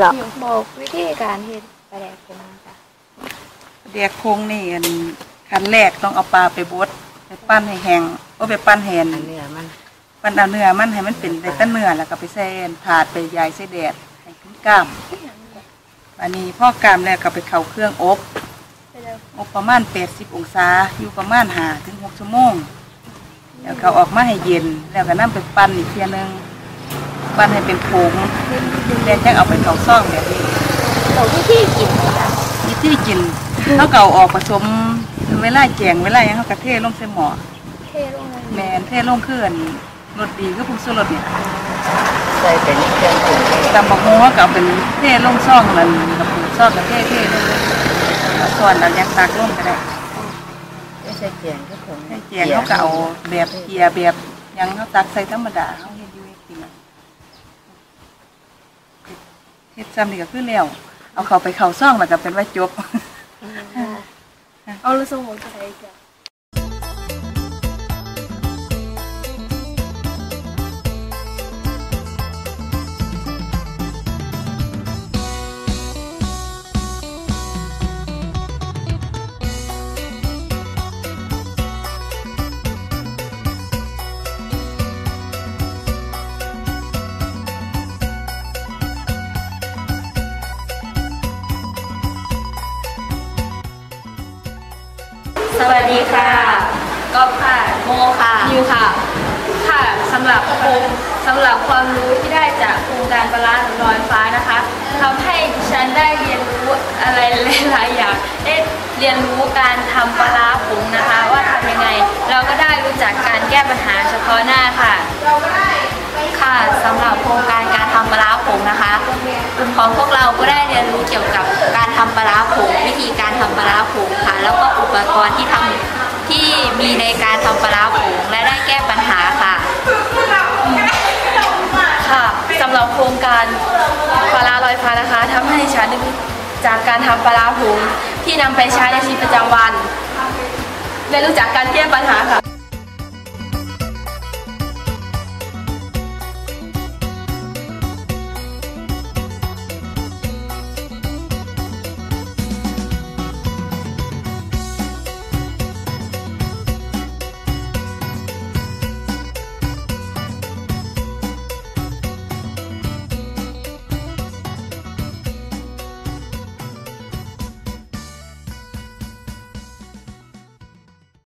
หรอบอกวิธีการเฮ็ดปลาแดกผมจ้ะแดกโคงนี่อันขั้นแรกต้องเอาปลาไปบดไปปั้นให้แห้งก็ไปปั้นแห้งอันเนื้อมันปั้นเอาเนื้อมันให้มันเป็นได้แต้นเนื้อแล้วก็ไปแซ่นถาดไปยายใส่แดดให้ขึ้นกล้ามอันนี้พ่อกล้ามแล้วก็ไปเข้าเครื่องอบไปเลยอบประมาณ80องศาอยู่ประมาณ5ถึง6ชั่วโมงแล้วก็ออกมาให้เย็นแล้วก็นำไปปั้นอีกเทียหนึง ปั้นให้เป็นผงแล้วจังเอาไปเข้าซ่องแบบนี้บอกวิธีกินจ้ะวิธีกินเขาเก่าออกผสมเวลาแจงเวลาหยังเขากระเทลงใส่หม้อเทลงเลยแมนเทลงเคลื่อนรสดีก็พุงสุรสเนี่ยใส่เป็นเครื่องปรุงเองตำบักโมเขาก็เอาเป็นเทลงซ่องนั่นกับปูซ่องกับเทเทลงเลยเอาส่วนเรายังตักลงก็ได้ไม่ใช่เจียงก็ผงให้แจงเขาก็เอาแบบเกียแบบหยังเขาตักใส่ธรรมดาเขาเฮ็ดอยู่ให้กินอะ เฮ็ดซ้ำนี่ก็คือแล้วเอาเขาไปเข้าซ่องแล้วก็เป็นว่าจบ เอาลูกสมุนไปใส่จ้ะ สวัสดีค่ะก็ค่ะ โมค่ะยูค่ะ ค่ะสำหรับโครงสำหรับความรู้ที่ได้จากโครงการปลาร้าหนูลอยฟ้านะคะทำให้ฉันได้เรียนรู้อะไรหลายๆอย่าง ได้เรียนรู้การทำปลาร้าผงนะคะ ว่าทำยังไง เราก็ได้รู้จักการแก้ปัญหาเฉพาะหน้าค่ะ ค่ะสำหรับโครงการการทำปลาร้าผงนะคะกลุ่มของพวกเราก็ได้เรียนรู้เกี่ยวกับการทำปลาร้าผงวิธีการทำปลาร้าผงค่ะ แล้วก็อุป กรที่ทำที่มีในการทำปลาร้าผงและได้แก้ปัญหาค่ะค่ะสำหรับโครงการปลาลอยฟ้านะคะทำให้ฉันจากการทำปลาผงที่นำไปใช้ในชีวิตประจำวันและรู้จักการแก้ปัญหาค่ะ